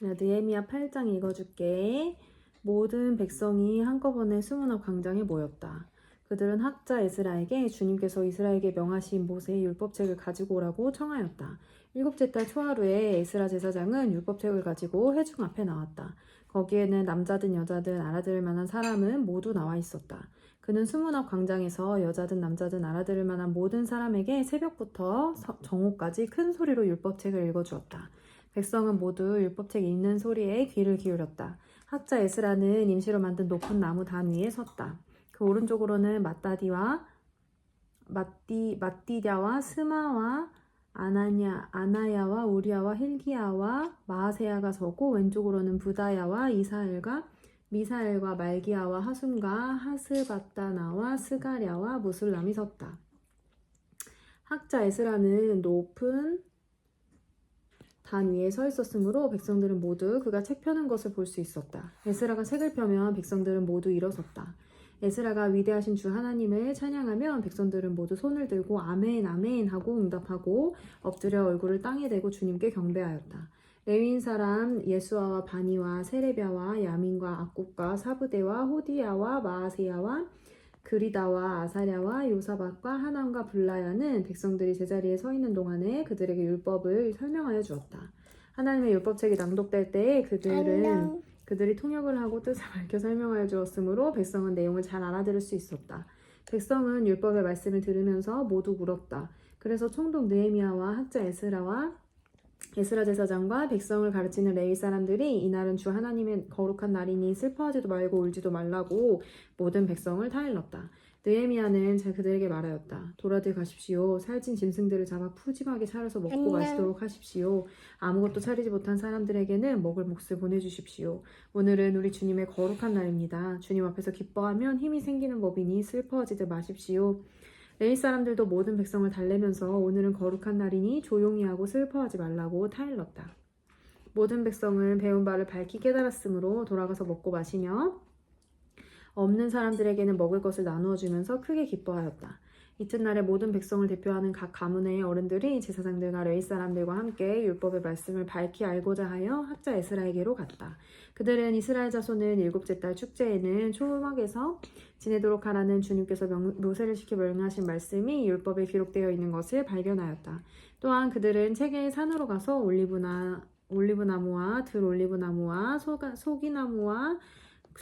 느헤미야 8장 읽어줄게. 모든 백성이 한꺼번에 수문앞 광장에 모였다. 그들은 학자 에스라에게 주님께서 이스라엘에게 명하신 모세의 율법책을 가지고 오라고 청하였다. 일곱째 달 초하루에 에스라 제사장은 율법책을 가지고 회중 앞에 나왔다. 거기에는 남자든 여자든 알아들을 만한 사람은 모두 나와 있었다. 그는 수문앞 광장에서 여자든 남자든 알아들을 만한 모든 사람에게 새벽부터 서- 정오까지 큰 소리로 율법책을 읽어주었다. 백성은 모두 율법책 읽는 소리에 귀를 기울였다. 학자 에스라는 임시로 만든 높은 나무 단 위에 섰다. 그 오른쪽으로는 마따디와 마띠 마띠랴와 스마와 아나냐 아나야와 우리야와 힐기야와 마아세야가 서고 왼쪽으로는 부다야와 이사엘과 미사엘과 말기야와 하숨과 하스바다나와 스가랴와 무술람이 섰다. 학자 에스라는 높은 단 위에 서 있었으므로 백성들은 모두 그가 책 펴는 것을 볼 수 있었다. 에스라가 책을 펴면 백성들은 모두 일어섰다. 에스라가 위대하신 주 하나님을 찬양하면 백성들은 모두 손을 들고 아멘 아멘 하고 응답하고 엎드려 얼굴을 땅에 대고 주님께 경배하였다. 레위인 사람 예수아와 바니와 세레비아와 야민과 악국과 사부대와 호디야와 마아세야와 그리다와 아사랴와 요사박과 하남과 블라야는 백성들이 제자리에 서 있는 동안에 그들에게 율법을 설명하여 주었다. 하나님의 율법책이 낭독될 때에 그들은 안녕. 그들이 통역을 하고 뜻을 밝혀 설명하여 주었으므로 백성은 내용을 잘 알아들을 수 있었다. 백성은 율법의 말씀을 들으면서 모두 울었다. 그래서 총독 느헤미야와 학자 에스라와 에스라 제사장과 백성을 가르치는 레위 사람들이 이날은 주 하나님의 거룩한 날이니 슬퍼하지도 말고 울지도 말라고 모든 백성을 타일렀다. 느헤미야는 잘 그들에게 말하였다. 돌아들 가십시오. 살찐 짐승들을 잡아 푸짐하게 차려서 먹고 안녕. 마시도록 하십시오. 아무것도 차리지 못한 사람들에게는 먹을 몫을 보내주십시오. 오늘은 우리 주님의 거룩한 날입니다. 주님 앞에서 기뻐하면 힘이 생기는 법이니 슬퍼하지들 마십시오. 레위 사람들도 모든 백성을 달래면서 오늘은 거룩한 날이니 조용히 하고 슬퍼하지 말라고 타일렀다. 모든 백성은 배운 바를 밝히 깨달았으므로 돌아가서 먹고 마시며 없는 사람들에게는 먹을 것을 나누어 주면서 크게 기뻐하였다. 이튿날에 모든 백성을 대표하는 각 가문의 어른들이 제사장들과 레위 사람들과 함께 율법의 말씀을 밝히 알고자 하여 학자 에스라에게로 갔다. 그들은 이스라엘 자손은 일곱째 달 축제에는 초막에서 지내도록 하라는 주님께서 명- 모세를 시켜 명하신 말씀이 율법에 기록되어 있는 것을 발견하였다. 또한 그들은 책의 산으로 가서 올리브나 올리브나무와 들 올리브나무와 소가, 소기나무와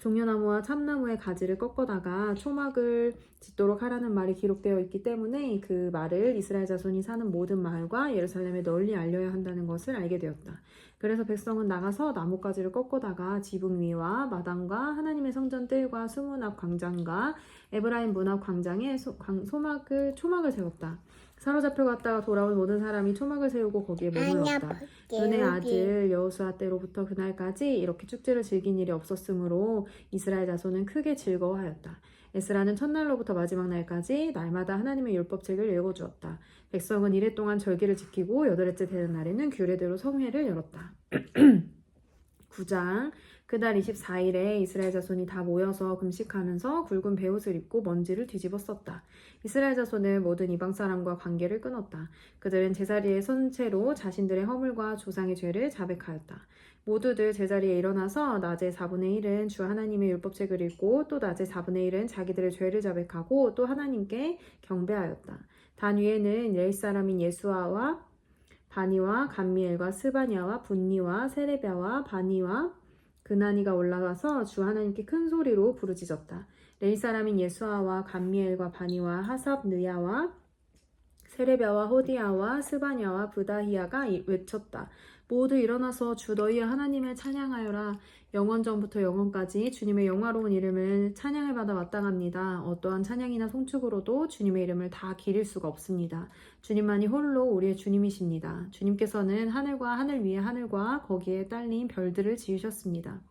종려나무와 참나무의 가지를 꺾어다가 초막을 짓도록 하라는 말이 기록되어 있기 때문에 그 말을 이스라엘 자손이 사는 모든 마을과 예루살렘에 널리 알려야 한다는 것을 알게 되었다. 그래서 백성은 나가서 나뭇가지를 꺾어다가 지붕 위와 마당과 하나님의 성전 뜰과 수문 앞 광장과 에브라임 문 앞 광장에 소, 광- 소막을 초막을 세웠다. 사로잡혀 갔다가 돌아온 모든 사람이 초막을 세우고 거기에 머물렀다. 눈의. 아들 여호수아 때로부터 그날까지 이렇게 축제를 즐긴 일이 없었으므로 이스라엘 자손은 크게 즐거워하였다. 에스라는 첫날로부터 마지막 날까지 날마다 하나님의 율법책을 읽어주었다. 백성은 이래 동안 절기를 지키고 여덟째 되는 날에는 규례대로 성회를 열었다. 9장 그날 24일에 이스라엘 자손이 다 모여서 금식하면서 굵은 베옷을 입고 먼지를 뒤집어 썼다. 이스라엘 자손은 모든 이방 사람과 관계를 끊었다. 그들은 제자리에 선 채로 자신들의 허물과 조상의 죄를 자백하였다. 모두들 제자리에 일어나서 낮에 4분의 1은 주 하나님의 율법책을 읽고 또 낮에 4분의 1은 자기들의 죄를 자백하고 또 하나님께 경배하였다. 단 위에는 레이 사람인 예수아와 바니와 감미엘과 스바냐와 분니와 세레비아와 바니와 그나니가 올라가서 주 하나님께 큰 소리로 부르짖었다. 레이 사람인 예수아와 감미엘과 바니와 하삽 느야와 세레비아와 호디아와 스바냐와 부다히야가 이- 외쳤다. 모두 일어나서 주 너희의 하나님을 찬양하여라. 영원 전부터 영원까지 주님의 영화로운 이름을 찬양을 받아 마땅합니다. 어떠한 찬양이나 송축으로도 주님의 이름을 다 기릴 수가 없습니다. 주님만이 홀로 우리의 주님이십니다. 주님께서는 하늘과 하늘 위의 하늘과 거기에 딸린 별들을 지으셨습니다.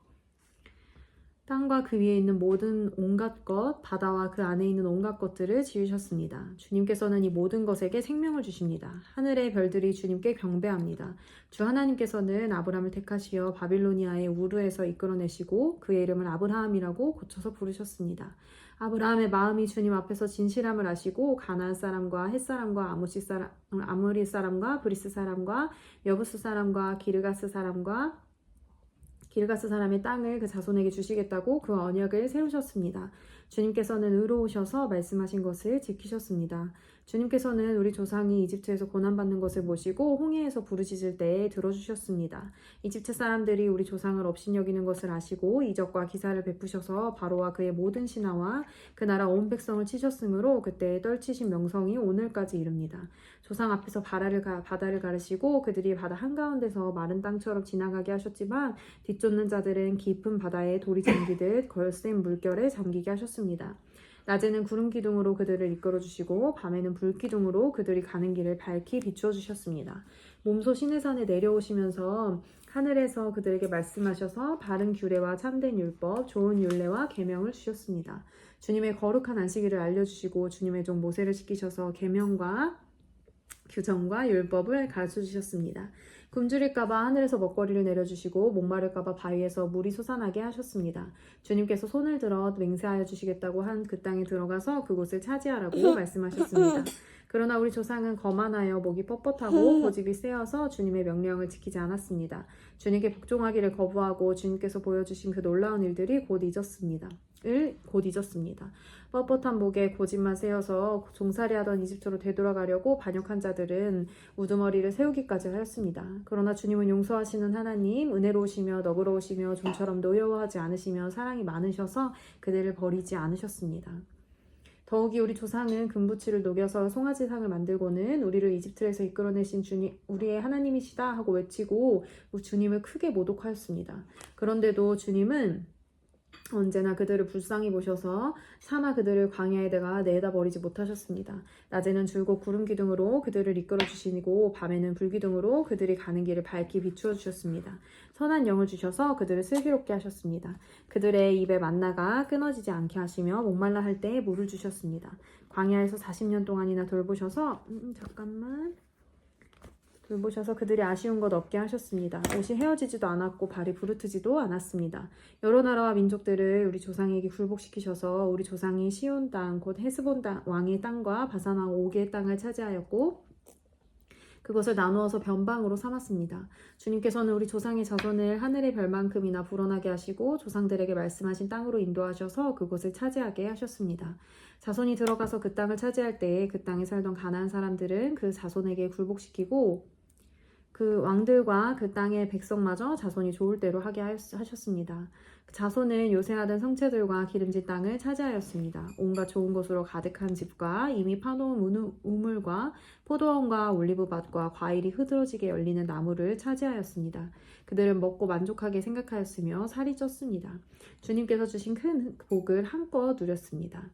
땅과 그 위에 있는 모든 온갖 것, 바다와 그 안에 있는 온갖 것들을 지으셨습니다. 주님께서는 이 모든 것에게 생명을 주십니다. 하늘의 별들이 주님께 경배합니다. 주 하나님께서는 아브라함을 택하시어 바빌로니아의 우르에서 이끌어내시고 그의 이름을 아브라함이라고 고쳐서 부르셨습니다. 아브라함의 마음이 주님 앞에서 진실함을 아시고 가나안 사람과 헷 사람과 아모시 사람, 아모리 사람과 브리스 사람과 여부스 사람과 기르가스 사람과 길가스 사람의 땅을 그 자손에게 주시겠다고 그 언약을 세우셨습니다. 주님께서는 의로우셔서 말씀하신 것을 지키셨습니다. 주님께서는 우리 조상이 이집트에서 고난받는 것을 모시고 홍해에서 부르짖을 때에 들어주셨습니다. 이집트 사람들이 우리 조상을 업신여기는 것을 아시고 이적과 기사를 베푸셔서 바로와 그의 모든 신하와 그 나라 온 백성을 치셨으므로 그때 떨치신 명성이 오늘까지 이릅니다. 조상 앞에서 바다를, 가, 바다를 가르시고 그들이 바다 한가운데서 마른 땅처럼 지나가게 하셨지만 뒤 쫓는 자들은 깊은 바다에 돌이 잠기듯 걸센 물결에 잠기게 하셨습니다. 낮에는 구름 기둥으로 그들을 이끌어 주시고 밤에는 불 기둥으로 그들이 가는 길을 밝히 비추어 주셨습니다. 몸소 시내산에 내려오시면서 하늘에서 그들에게 말씀하셔서 바른 규례와 참된 율법, 좋은 율례와 계명을 주셨습니다. 주님의 거룩한 안식일을 알려주시고 주님의 종 모세를 시키셔서 계명과 규정과 율법을 가르쳐 주셨습니다. 굶주릴까봐 하늘에서 먹거리를 내려주시고 목마를까봐 바위에서 물이 솟아나게 하셨습니다. 주님께서 손을 들어 맹세하여 주시겠다고 한 그 땅에 들어가서 그곳을 차지하라고 말씀하셨습니다. 그러나 우리 조상은 거만하여 목이 뻣뻣하고 고집이 세어서 주님의 명령을 지키지 않았습니다. 주님께 복종하기를 거부하고 주님께서 보여주신 그 놀라운 일들이 곧 잊었습니다. 을곧 잊었습니다. 뻣뻣한 목에 고집만 세어서 종살이하던 이집트로 되돌아가려고 반역한 자들은 우두머리를 세우기까지 하였습니다. 그러나 주님은 용서하시는 하나님, 은혜로우시며 너그러우시며 좀처럼 노여워하지 않으시며 사랑이 많으셔서 그들을 버리지 않으셨습니다. 더욱이 우리 조상은 금부치를 녹여서 송아지상을 만들고는 우리를 이집트에서 이끌어내신 주님, 우리의 하나님이시다 하고 외치고 주님을 크게 모독하였습니다. 그런데도 주님은 언제나 그들을 불쌍히 보셔서 차마 그들을 광야에다가 내다 버리지 못하셨습니다. 낮에는 줄곧 구름 기둥으로 그들을 이끌어 주시고 밤에는 불 기둥으로 그들이 가는 길을 밝히 비추어 주셨습니다. 선한 영을 주셔서 그들을 슬기롭게 하셨습니다. 그들의 입에 만나가 끊어지지 않게 하시며 목말라 할 때에 물을 주셨습니다. 광야에서 40년 동안이나 돌보셔서 음, 잠깐만 돌보셔서 그들이 아쉬운 것 없게 하셨습니다. 옷이 헤어지지도 않았고 발이 부르트지도 않았습니다. 여러 나라와 민족들을 우리 조상에게 굴복시키셔서 우리 조상이 시온 땅, 곧 헤스본 땅, 왕의 땅과 바산왕 오게의 땅을 차지하였고 그것을 나누어서 변방으로 삼았습니다. 주님께서는 우리 조상의 자손을 하늘의 별만큼이나 불어나게 하시고 조상들에게 말씀하신 땅으로 인도하셔서 그곳을 차지하게 하셨습니다. 자손이 들어가서 그 땅을 차지할 때에 그 땅에 살던 가나안 사람들은 그 자손에게 굴복시키고 그 왕들과 그 땅의 백성마저 자손이 좋을 대로 하게 하셨습니다. 자손은 요새하던 성체들과 기름진 땅을 차지하였습니다. 온갖 좋은 것으로 가득한 집과 이미 파놓은 우물과 포도원과 올리브밭과 과일이 흐드러지게 열리는 나무를 차지하였습니다. 그들은 먹고 만족하게 생각하였으며 살이 쪘습니다. 주님께서 주신 큰 복을 한껏 누렸습니다.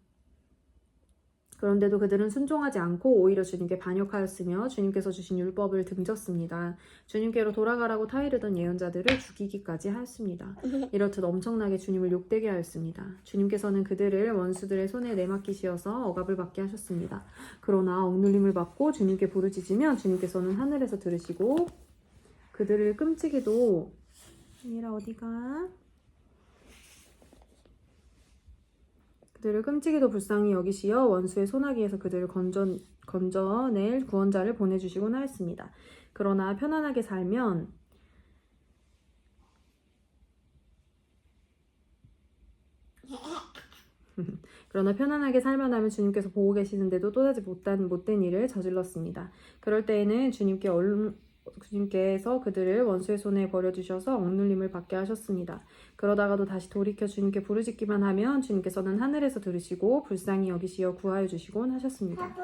그런데도 그들은 순종하지 않고 오히려 주님께 반역하였으며 주님께서 주신 율법을 등졌습니다. 주님께로 돌아가라고 타이르던 예언자들을 죽이기까지 하였습니다. 이렇듯 엄청나게 주님을 욕되게 하였습니다. 주님께서는 그들을 원수들의 손에 내맡기시어서 억압을 받게 하셨습니다. 그러나 억눌림을 받고 주님께 부르짖으면 주님께서는 하늘에서 들으시고 그들을 끔찍이도 아니라 어디가 그들을 끔찍이도 불쌍히 여기시어 원수의 소나기에서 그들을 건져, 건져낼 구원자를 보내주시곤 하였습니다. 그러나 편안하게 살면 그러나 편안하게 살만 하면 주님께서 보고 계시는데도 또다시 못된, 못된 일을 저질렀습니다. 그럴 때에는 주님께 얼, 주님께서 그들을 원수의 손에 버려주셔서 억눌림을 받게 하셨습니다. 그러다가도 다시 돌이켜 주님께 부르짖기만 하면 주님께서는 하늘에서 들으시고 불쌍히 여기시어 구하여 주시곤 하셨습니다.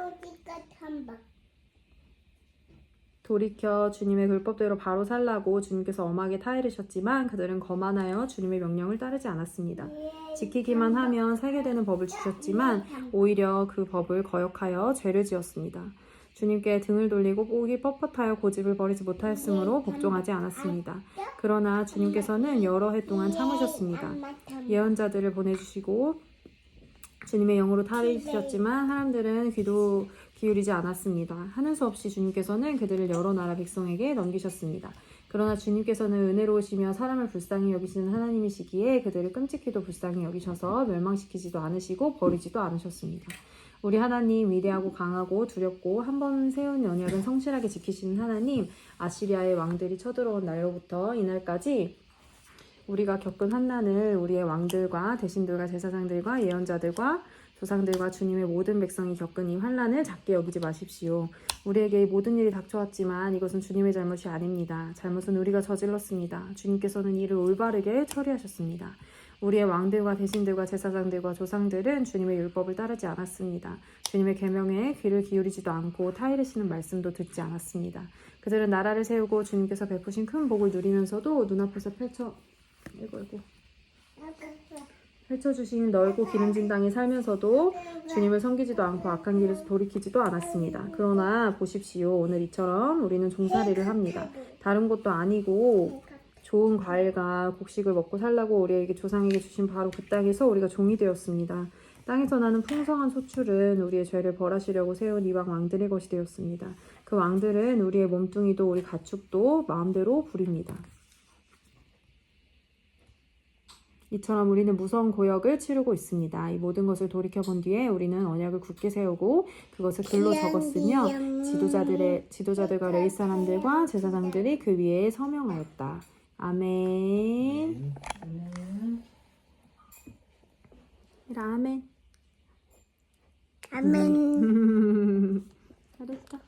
돌이켜 주님의 율법대로 바로 살라고 주님께서 엄하게 타이르셨지만 그들은 거만하여 주님의 명령을 따르지 않았습니다. 지키기만 하면 살게 되는 법을 주셨지만 오히려 그 법을 거역하여 죄를 지었습니다. 주님께 등을 돌리고 목이 뻣뻣하여 고집을 버리지 못하였으므로 복종하지 않았습니다. 그러나 주님께서는 여러 해 동안 참으셨습니다. 예언자들을 보내주시고 주님의 영으로 타리셨지만 사람들은 귀도 기울이지 않았습니다. 하는 수 없이 주님께서는 그들을 여러 나라 백성에게 넘기셨습니다. 그러나 주님께서는 은혜로우시며 사람을 불쌍히 여기시는 하나님이시기에 그들을 끔찍히도 불쌍히 여기셔서 멸망시키지도 않으시고 버리지도 않으셨습니다. 우리 하나님 위대하고 강하고 두렵고 한 번 세운 언약은 성실하게 지키시는 하나님 아시리아의 왕들이 쳐들어온 날로부터 이날까지 우리가 겪은 환난을 우리의 왕들과 대신들과 제사장들과 예언자들과 조상들과 주님의 모든 백성이 겪은 이 환난을 작게 여기지 마십시오. 우리에게 이 모든 일이 닥쳐왔지만 이것은 주님의 잘못이 아닙니다. 잘못은 우리가 저질렀습니다. 주님께서는 이를 올바르게 처리하셨습니다. 우리의 왕들과 대신들과 제사장들과 조상들은 주님의 율법을 따르지 않았습니다. 주님의 계명에 귀를 기울이지도 않고 타이르시는 말씀도 듣지 않았습니다. 그들은 나라를 세우고 주님께서 베푸신 큰 복을 누리면서도 눈앞에서 펼쳐 아이고 아이고 펼쳐주신 넓고 기름진 땅에 살면서도 주님을 섬기지도 않고 악한 길에서 돌이키지도 않았습니다. 그러나 보십시오. 오늘 이처럼 우리는 종살이를 합니다. 다른 곳도 아니고 좋은 과일과 곡식을 먹고 살라고 우리에게 조상에게 주신 바로 그 땅에서 우리가 종이 되었습니다. 땅에서 나는 풍성한 소출은 우리의 죄를 벌하시려고 세운 이방 왕들의 것이 되었습니다. 그 왕들은 우리의 몸뚱이도 우리 가축도 마음대로 부립니다. 이처럼 우리는 무서운 고역을 치르고 있습니다. 이 모든 것을 돌이켜 본 뒤에 우리는 언약을 굳게 세우고 그것을 글로 적었으며 지도자들의 지도자들과 레위 사람들과 제사장들이 그 위에 서명하였다. 아멘. 이라 아멘. 아멘. 잘했다.